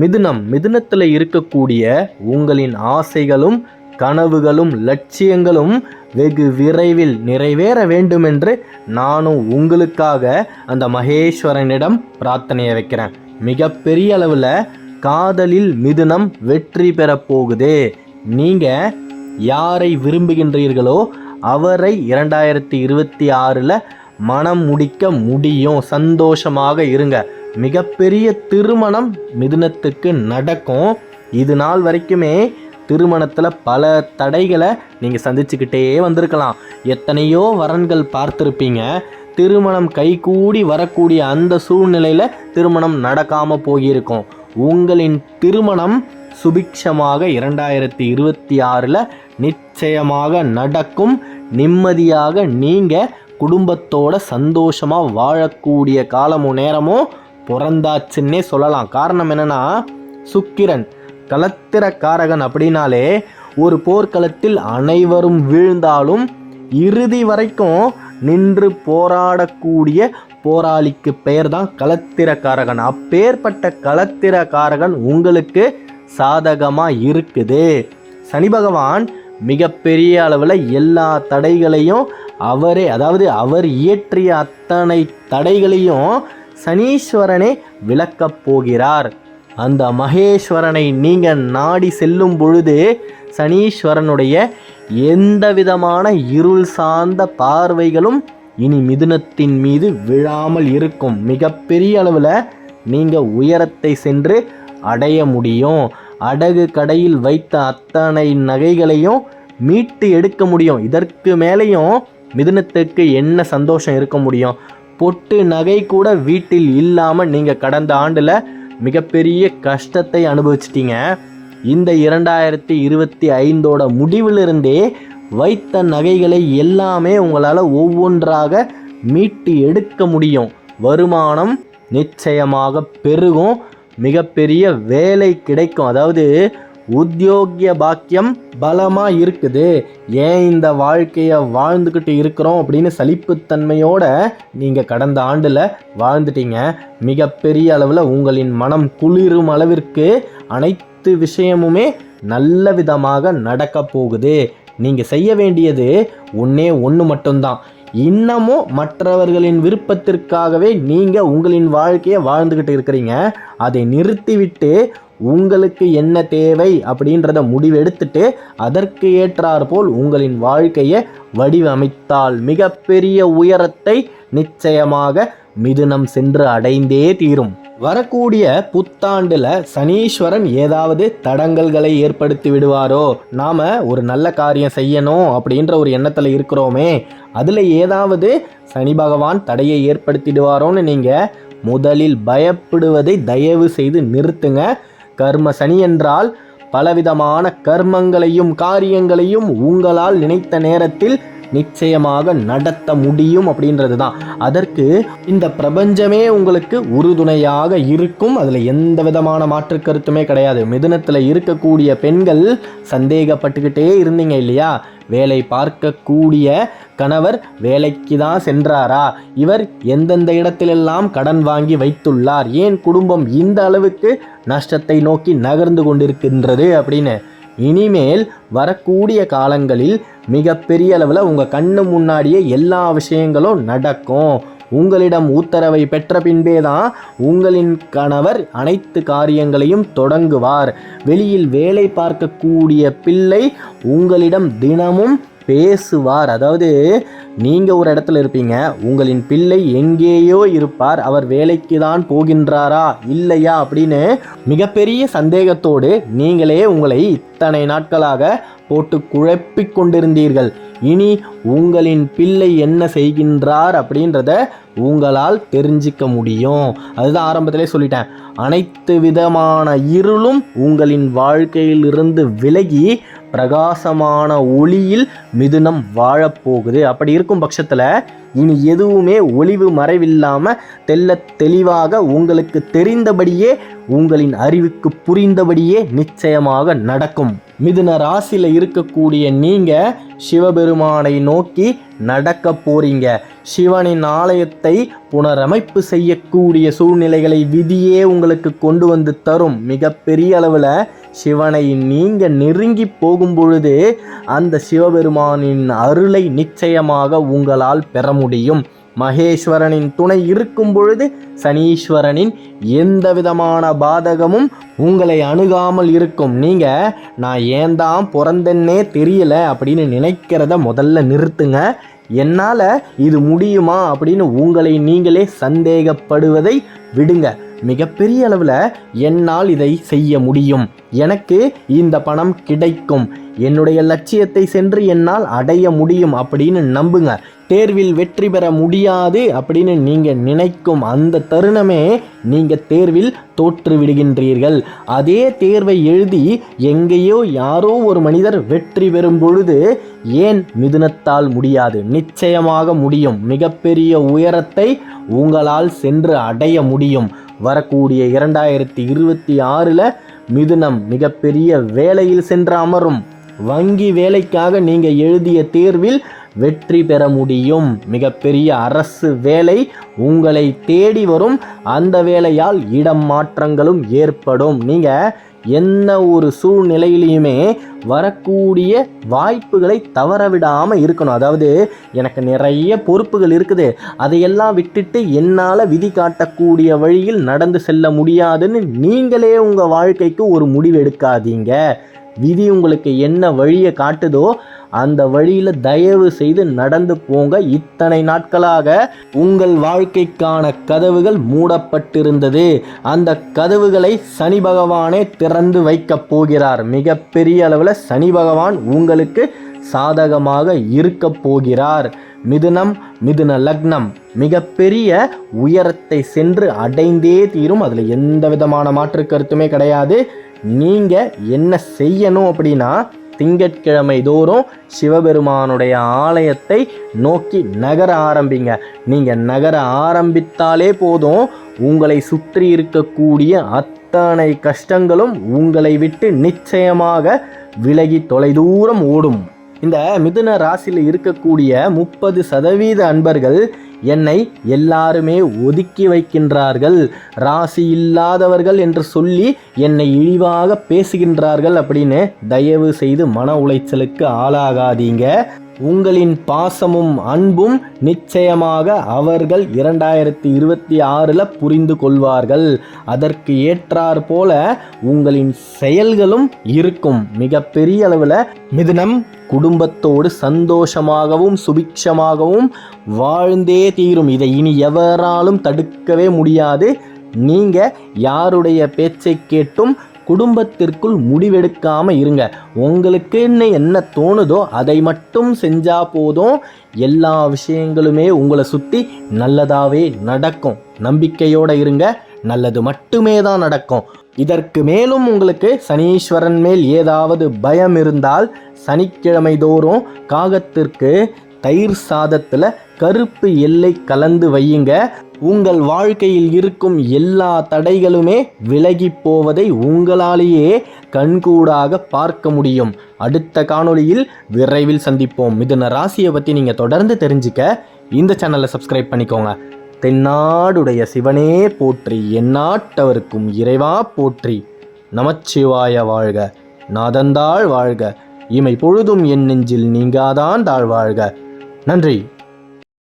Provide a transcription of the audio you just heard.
மிதுனம் மிதுனத்தில் இருக்கக்கூடிய உங்களின் ஆசைகளும் கனவுகளும் லட்சியங்களும் வெகு விரைவில் நிறைவேற வேண்டுமென்று நானும் உங்களுக்காக அந்த மகேஸ்வரனிடம் பிரார்த்தனையை வைக்கிறேன். மிகப்பெரிய அளவில் காதலில் மிதுனம் வெற்றி பெறப் போகுது. நீங்கள் யாரை விரும்புகின்றீர்களோ அவரை இரண்டாயிரத்தி இருபத்தி ஆறில் மனம் முடிக்க முடியும். சந்தோஷமாக இருங்க. மிகப்பெரிய திருமணம் மிதுனத்துக்கு நடக்கும். இது நாள் வரைக்குமே திருமணத்தில் பல தடைகளை நீங்கள் சந்திச்சுக்கிட்டே வந்திருக்கலாம். எத்தனையோ வரன்கள் பார்த்துருப்பீங்க. திருமணம் கைகூடி வரக்கூடிய அந்த சூழ்நிலையில் திருமணம் நடக்காமல் போயிருக்கும். உங்களின் திருமணம் சுபிக்ஷமாக இரண்டாயிரத்தி இருபத்தி ஆறில் நிச்சயமாக நடக்கும். நிம்மதியாக நீங்கள் குடும்பத்தோட சந்தோஷமாக வாழக்கூடிய காலமும் நேரமும் பிறந்தாச்சுன்னே சொல்லலாம். காரணம் என்னன்னா சுக்கிரன் கலத்திரக்காரகன் அப்படின்னாலே ஒரு போர்க்களத்தில் அனைவரும் வீழ்ந்தாலும் இறுதி வரைக்கும் நின்று போராடக்கூடிய போராளிக்கு பெயர் தான் களத்திரக்காரகன். அப்பேற்பட்ட களத்திரக்காரகன் உங்களுக்கு சாதகமாக இருக்குது. சனி பகவான் மிகப்பெரிய அளவில் எல்லா தடைகளையும் அவரே அதாவது அவர் இயற்றிய அத்தனை தடைகளையும் சனீஸ்வரனே விளக்கப் போகிறார். அந்த மகேஸ்வரனை நீங்கள் நாடி செல்லும் பொழுது சனீஸ்வரனுடைய எந்த விதமான இருள் சார்ந்த பார்வைகளும் இனி மிதுனத்தின் மீது விழாமல் இருக்கும். மிகப்பெரிய அளவில் நீங்கள் உயரத்தை சென்று அடைய முடியும். அடகு கடையில் வைத்த அத்தனை நகைகளையும் மீட்டு எடுக்க முடியும். இதற்கு மேலேயும் மிதுனத்துக்கு என்ன சந்தோஷம் இருக்க முடியும்? பொட்டு நகை கூட வீட்டில் இல்லாமல் நீங்கள் கடந்த ஆண்டில் மிகப்பெரிய கஷ்டத்தை அனுபவிச்சிட்டீங்க. இந்த இரண்டாயிரத்தி இருபத்தி ஐந்தோட முடிவிலிருந்தே வைத்த நகைகளை எல்லாமே உங்களால் ஒவ்வொன்றாக மீட்டு எடுக்க முடியும். வருமானம் நிச்சயமாக பெருகும். மிகப்பெரிய வேலை கிடைக்கும். அதாவது உத்தியோகிய பாக்கியம் பலமாக இருக்குது ஏன் இந்த வாழ்க்கையை வாழ்ந்துக்கிட்டு இருக்கிறோம் அப்படின்னு சலிப்புத்தன்மையோட நீங்கள் கடந்த ஆண்டில் வாழ்ந்துட்டீங்க. மிகப்பெரிய அளவில் உங்களின் மனம் குளிரும் அளவிற்கு அனைத்து விஷயமுமே நல்ல விதமாக நடக்க போகுது. நீங்கள் செய்ய வேண்டியது ஒன்றே ஒன்று மட்டும்தான். இன்னமும் மற்றவர்களின் விருப்பத்திற்காகவே நீங்கள் உங்களின் வாழ்க்கையை வாழ்ந்துக்கிட்டு இருக்கிறீங்க. அதை நிறுத்திவிட்டு உங்களுக்கு என்ன தேவை அப்படின்றத முடிவெடுத்துட்டு அதற்கு ஏற்றாற்போல் உங்களின் வாழ்க்கையை வடிவமைத்தால் மிகப்பெரிய உயரத்தை நிச்சயமாக மிதுனம் சென்று அடைந்தே தீரும். வரக்கூடிய புத்தாண்டில் சனீஸ்வரன் ஏதாவது தடங்கல்களை ஏற்படுத்தி விடுவாரோ? நாம் ஒரு நல்ல காரியம் செய்யணும் அப்படின்ற ஒரு எண்ணத்தில் இருக்கிறோமே. அதில் ஏதாவது சனி பகவான் தடையை ஏற்படுத்திடுவாரோன்னு நீங்கள் முதலில் பயப்படுவதை தயவு செய்து நிறுத்துங்க. கர்ம சனி என்றால் பலவிதமான கர்மங்களையும் காரியங்களையும் உங்களால் நினைத்த நேரத்தில் நிச்சயமாக நடத்த முடியும் அப்படின்றது தான் அதற்கு இந்த பிரபஞ்சமே உங்களுக்கு உறுதுணையாக இருக்கும். அதில் எந்த விதமான மாற்று கருத்துமே கிடையாது. மிதுனத்தில் இருக்கக்கூடிய பெண்கள் சந்தேகப்பட்டுக்கிட்டே இருந்தீங்க இல்லையா? வேலை பார்க்கக்கூடிய கணவர் வேலைக்கு தான் சென்றாரா? இவர் எந்தெந்த இடத்திலெல்லாம் கடன் வாங்கி வைத்துள்ளார்? ஏன் குடும்பம் இந்த அளவுக்கு நஷ்டத்தை நோக்கி நகர்ந்து கொண்டிருக்கின்றது அப்படின்னு? இனிமேல் வரக்கூடிய காலங்களில் மிகப்பெரிய அளவில் உங்கள் கண்ணு முன்னாடியே எல்லா விஷயங்களும் நடக்கும். உங்களிடம் உத்தரவை பெற்ற பின்பேதான் உங்களின் கணவர் அனைத்து காரியங்களையும் தொடங்குவார். வெளியில் வேலை பார்க்கக்கூடிய பிள்ளை உங்களிடம் தினமும் பேசுவார். அதாவது நீங்கள் ஒரு இடத்துல இருப்பீங்க உங்களின் பிள்ளை எங்கேயோ இருப்பார். அவர் வேலைக்கு தான் போகின்றாரா இல்லையா அப்படின்னு மிகப்பெரிய சந்தேகத்தோடு நீங்களே உங்களை இத்தனை நாட்களாக போட்டு குழப்பிக் கொண்டிருந்தீர்கள். இனி உங்களின் பிள்ளை என்ன செய்கின்றார் அப்படின்றத உங்களால் தெரிஞ்சிக்க முடியும். அதுதான் ஆரம்பத்திலே சொல்லிட்டேன். அனைத்து விதமான இருளும் உங்களின் வாழ்க்கையிலிருந்து விலகி பிரகாசமான ஒளியில் மிதுனம் வாழப்போகுது. அப்படி இருக்கும் பட்சத்தில் இனி எதுவுமே ஒளிவு மறைவில்லாமல் தெல்ல தெளிவாக உங்களுக்கு தெரிந்தபடியே உங்களின் அறிவுக்கு புரிந்தபடியே நிச்சயமாக நடக்கும். மிதுன ராசியில் இருக்கக்கூடிய நீங்கள் சிவபெருமானை நோக்கி நடக்க போறீங்க. சிவனின் ஆலயத்தை புனரமைப்பு செய்யக்கூடிய சூழ்நிலைகளை விதியே உங்களுக்கு கொண்டு வந்து தரும். மிகப்பெரிய அளவில் சிவனை நீங்கள் நெருங்கி போகும் பொழுது அந்த சிவபெருமானின் அருளை நிச்சயமாக உங்களால் பெற முடியும். மகேஸ்வரனின் துணை இருக்கும் பொழுது சனீஸ்வரனின் எந்த விதமான பாதகமும் உங்களை அணுகாமல் இருக்கும். நீங்கள் நான் ஏன் தான் பிறந்தேன்னே தெரியல அப்படின்னு நினைக்கிறத முதல்ல நிறுத்துங்க. என்னால் இது முடியுமா அப்படின்னு உங்களை நீங்களே சந்தேகப்படுவதை விடுங்க. மிகப்பெரிய அளவில் என்னால் இதை செய்ய முடியும். எனக்கு இந்த பணம் கிடைக்கும். என்னுடைய லட்சியத்தை சென்று என்னால் அடைய முடியும் அப்படின்னு நம்புங்க. தேர்வில் வெற்றி பெற முடியாது அப்படின்னு நீங்கள் நினைக்கும் அந்த தருணமே நீங்கள் தேர்வில் தோற்று விடுகின்றீர்கள். அதே தேர்வை எழுதி எங்கேயோ யாரோ ஒரு மனிதர் வெற்றி பெறும் பொழுது ஏன் மிதுனத்தால் முடியாது? நிச்சயமாக முடியும். மிகப்பெரிய உயரத்தை உங்களால் சென்று அடைய முடியும். வரக்கூடிய இரண்டாயிரத்தி இருபத்தி ஆறில் மிதுனம் மிகப்பெரிய வேலையில் சென்று அமரும். வங்கி வேலைக்காக நீங்கள் எழுதிய தேர்வில் வெற்றி பெற முடியும். மிகப்பெரிய அரசு வேலை உங்களை தேடி வரும். அந்த வேலையால் இடம் மாற்றங்களும் ஏற்படும். நீங்கள் என்ன ஒரு சூழ்நிலையிலையுமே வரக்கூடிய வாய்ப்புகளை தவறவிடாமல் இருக்கணும். அதாவது எனக்கு நிறைய பொறுப்புகள் இருக்குது. அதையெல்லாம் விட்டுட்டு என்னால் விதி காட்டக்கூடிய வழியில் நடந்து செல்ல முடியாதுன்னு நீங்களே உங்கள் வாழ்க்கைக்கு ஒரு முடிவு எடுக்காதீங்க. விதி உங்களுக்கு என்ன வழியை காட்டுதோ அந்த வழியில் தயவு செய்து நடந்து போங்க. இத்தனை நாட்களாக உங்கள் வாழ்க்கைக்கான கதவுகள் மூடப்பட்டிருந்தது. அந்த கதவுகளை சனி பகவானே திறந்து வைக்கப் போகிறார். மிகப்பெரிய அளவில் சனி பகவான் உங்களுக்கு சாதகமாக இருக்க போகிறார். மிதுனம் மிதுன லக்னம் மிகப்பெரிய உயரத்தை சென்று அடைந்தே தீரும். அதில் எந்த விதமான மாற்று கருத்துமே கிடையாது. நீங்கள் என்ன செய்யணும் அப்படின்னா திங்கட்கிழமை தோறும் சிவபெருமானுடைய ஆலயத்தை நோக்கி நகர ஆரம்பிங்க. நீங்கள் நகர ஆரம்பித்தாலே போதும் உங்களை சுற்றி இருக்கக்கூடிய அத்தனை கஷ்டங்களும் உங்களை விட்டு நிச்சயமாக விலகி தொலைதூரம் ஓடும். இந்த மிதுன ராசியில் இருக்கக்கூடிய முப்பது சதவீத அன்பர்கள் என்னை எல்லாருமே ஒதுக்கி வைக்கின்றார்கள். ராசி இல்லாதவர்கள் என்று சொல்லி என்னை இழிவாக பேசுகின்றார்கள் அப்படின்னு தயவு செய்து மன உளைச்சலுக்கு ஆளாகாதீங்க. உங்களின் பாசமும் அன்பும் நிச்சயமாக அவர்கள் இரண்டாயிரத்தி இருபத்தி ஆறில் புரிந்து கொள்வார்கள். அதற்கு ஏற்றார் போல உங்களின் செயல்களும் இருக்கும். மிகப்பெரிய அளவில் மிதுனம் குடும்பத்தோடு சந்தோஷமாகவும் சுபிக்ஷமாகவும் வாழ்ந்தே தீரும். இதை இனி எவராலும் தடுக்கவே முடியாது. நீங்கள் யாருடைய பேச்சை கேட்டும் குடும்பத்திற்குள் முடிவெடுக்காமல் இருங்க. உங்களுக்குன்னு என்ன தோணுதோ அதை மட்டும் செஞ்சால் போதும். எல்லா விஷயங்களுமே உங்களை சுற்றி நல்லதாகவே நடக்கும். நம்பிக்கையோடு இருங்க. நல்லது மட்டுமே தான் நடக்கும். இதற்கு மேலும் உங்களுக்கு சனீஸ்வரன் மேல் ஏதாவது பயம் இருந்தால் சனிக்கிழமை தோறும் காகத்திற்கு தயிர் சாதத்தில் கருப்பு எல்லை கலந்து வையுங்க. உங்கள் வாழ்க்கையில் இருக்கும் எல்லா தடைகளுமே விலகி போவதை உங்களாலேயே கண்கூடாக பார்க்க முடியும். அடுத்த காணொளியில் விரைவில் சந்திப்போம். மிதுன ராசியை பற்றி நீங்கள் தொடர்ந்து தெரிஞ்சுக்க இந்த சேனலை சப்ஸ்கிரைப் பண்ணிக்கோங்க. தென்னாடுடைய சிவனே போற்றி எந்நாட்டவருக்கும் இறைவா போற்றி. நமச்சிவாய வாழ்க நாதந்தாள் வாழ்க இமை பொழுதும் என் நெஞ்சில் நீங்காதான் தாழ் வாழ்க. நன்றி.